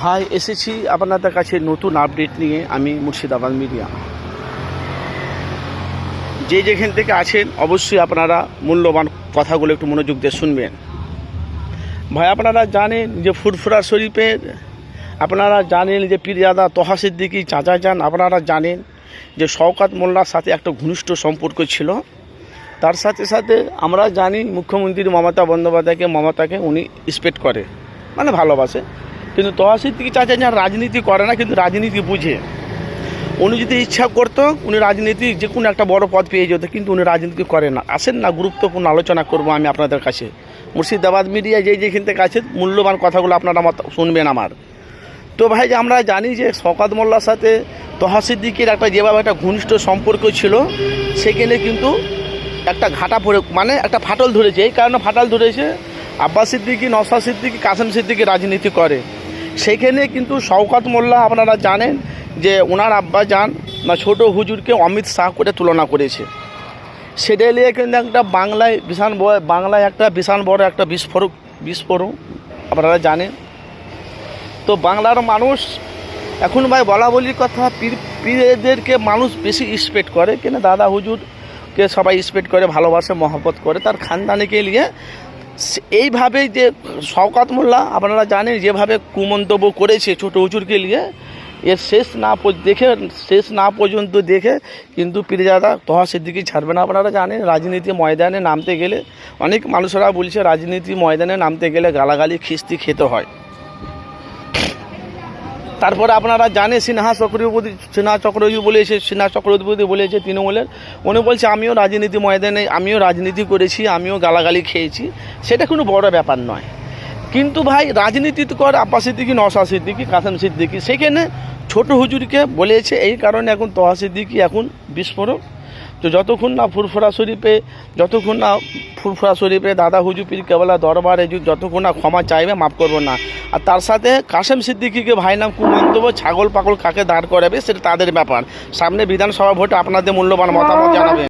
ভাই, এসেছি আপনাদের কাছে নতুন আপডেট নিয়ে, আমি মুর্শিদাবাদ মিডিয়া যে যেখান থেকে আছেন, অবশ্যই আপনারা মূল্যবান কথাগুলো একটু মনোযোগ দিয়ে শুনবেন। ভাই, আপনারা জানেন যে ফুরফুরা শরীফের, আপনারা জানেন যে পীরজাদা তহা সিদ্দিকি চাচা যান, আপনারা জানেন যে শওকাত মোল্লার সাথে একটা ঘনিষ্ঠ সম্পর্ক ছিল। তার সাথে সাথে আমরা জানি মুখ্যমন্ত্রী মমতা বন্দ্যোপাধ্যায়কে, মমতাকে উনি রেসপেক্ট করে মানে ভালোবাসে। কিন্তু তহা সিদ্দিকি চাচা যান রাজনীতি করে না, কিন্তু রাজনীতি বুঝে। উনি যদি ইচ্ছা করতো, উনি রাজনীতি যে কোনো একটা বড় পদ পেয়ে যেত, কিন্তু উনি রাজনীতি করে না। আসেন না, গুরুত্বপূর্ণ আলোচনা করব আমি আপনাদের কাছে। মুর্শিদাবাদ মিডিয়া যেই যেখান থেকে আছে, মূল্যবান কথাগুলো আপনারা মত শুনবেন আমার। তো ভাই, যে আমরা জানি যে শকাত মোল্লার সাথে তহা একটা যেভাবে একটা ঘনিষ্ঠ সম্পর্ক ছিল, সেখানে কিন্তু একটা ঘাটা পড়ে মানে একটা ফাটল ধরেছে। এই কারণে ফাটল ধরেছে আব্বাস সিদ্দিকি নসা সিদ্দিকি, কাসেম সিদ্দিকি রাজনীতি করে। সেইখানে কিন্তু শওকাত মোল্লা আপনারা জানেন যে ওনার আব্বা যান না ছোট হুজুরকে অমিত শাহ করে তুলনা করেছে। সেটা নিয়ে কিন্তু একটা বাংলায় বিশাল বাংলায় একটা বিশাল বড় একটা বিস্ফোরক বিস্ফোরক আপনারা জানেন। তো বাংলার মানুষ এখন ভাই বলা বলির কথা, পীর, পীরদেরকে মানুষ বেশি রেসপেক্ট করে। কেন? দাদা হুজুরকে সবাই রেসপেক্ট করে, ভালোবাসে, মহব্বত করে। তার খানদানিকে নিয়ে এইভাবে যে শওকাত মোল্লা, আপনারা জানেন যেভাবে কুমন্তব্য করেছে ছোট উঁচুরকে নিয়ে এর শেষ না দেখে, শেষ না পর্যন্ত দেখে কিন্তু পীরজাদা তহা সিদ্দিকি ছাড়বে না। আপনারা জানেন রাজনীতি ময়দানে নামতে গেলে অনেক মানুষরা বলছে রাজনীতি ময়দানে নামতে গেলে গালাগালি, খিস্তি খেতে হয়। তারপরে আপনারা জানেন সিনহা চক্রবর্তী সিনহা চক্রবর্তী বলেছে সিনহা চক্রবর্তী বলেছে তৃণমূলের। উনি বলছে, আমিও রাজনীতি ময়দানে, আমিও রাজনীতি করেছি, আমিও গালাগালি খেয়েছি। সেটা কোনো বড় ব্যাপার নয়। কিন্তু ভাই, রাজনীতি করে আব্বাস সিদ্দিকি নসা সিদ্দিকি, কাসেম সিদ্দিকি, সেখানে ছোট হুজুরকে বলেছে, এই কারণে এখন তহা সিদ্দিকি এখন বিস্ফোরক। তো যতক্ষণ না ফুরফুরা শরীফে, যতক্ষণ না ফুরফুরা শরীফে দাদা হুজুর পীর কেবলা দরবারে যতক্ষণ না ক্ষমা চাইবে, মাফ করব না। আর তার সাথে কাশেম সিদ্দিকিকে ভাই নাম কুমন্তব্য ছাগল পাগল কাকে দাঁড় করাবে, সেটা তাদের ব্যাপার। সামনে বিধানসভা ভোটে আপনাদের মূল্যবান মতামত জানাবেন